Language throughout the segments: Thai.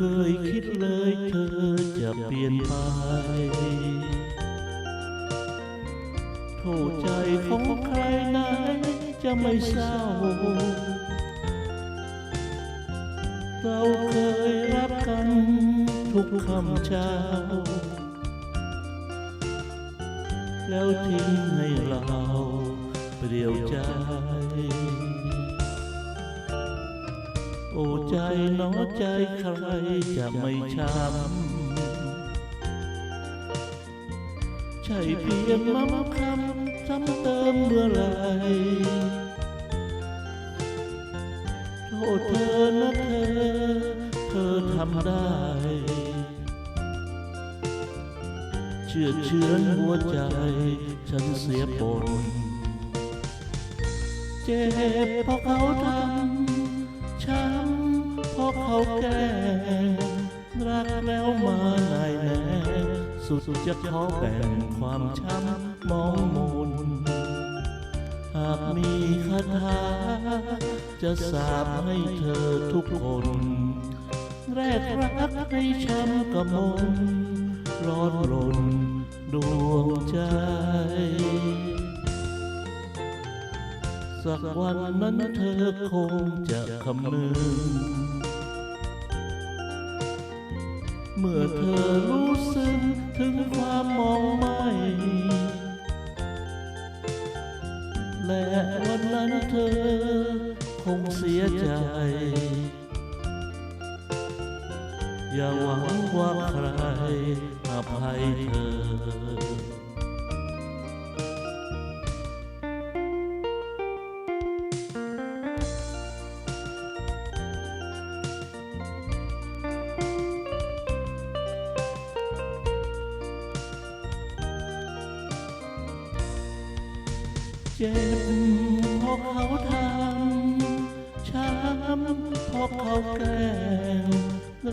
เคยคิดเลยเธอจะเปลี่ยนไป โทษใจของใครไหนจะไม่เศร้า เราเคยรักกันทุกคำเช้า แล้วทิ้งให้เราเปลี่ยวใจ โอ้ใจหนอใจใครจะไม่ช้ำใช่เพียงมาคำซ้ำเติมเมื่อไรโทษเธอนะเธอ เธอทำได้ เชื่อเชื้อนหัวใจ ฉันเสียปนเจ็บเพราะเขาทำ ช้ำเพราะเขาแกล้งรักแล้วมาไหนายแน่สุดจะขอแบ่งความช้ำมองมนหากมีคาถาจะสาบให้เธอทุกคน แรกรักให้ช้ำกระมนร้อนรนดวงใจ สักวันนั้นเธอคงจะคำนึง เมื่อเธอรู้สึกถึงความมองไม่และวันนั้นเธอคงเสียใจ อย่าหวังว่าใครอภัยเธอ เจ็บเพราะเขาทำช้ำเพราะเขาแกล้ง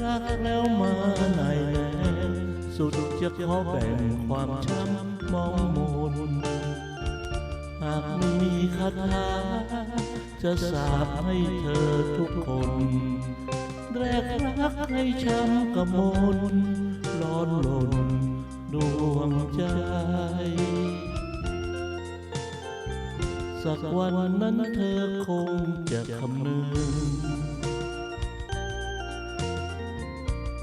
รักแล้วมาไหนแน่สุดจะขอแบ่งความช้ำมองมนหากมีคาถาจะสาบให้เธอทุกคนแรกรักให้ช้ำกระมนร้อนลนดวงใจ สักวันนั้นเธอคงจะคำนึง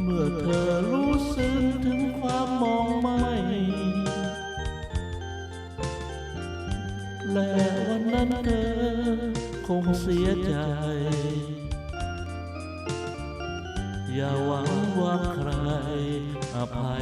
เมื่อเธอรู้สึกถึงความมองไม่และวันนั้นเธอคงเสียใจ อย่าหวังว่าใครอภัย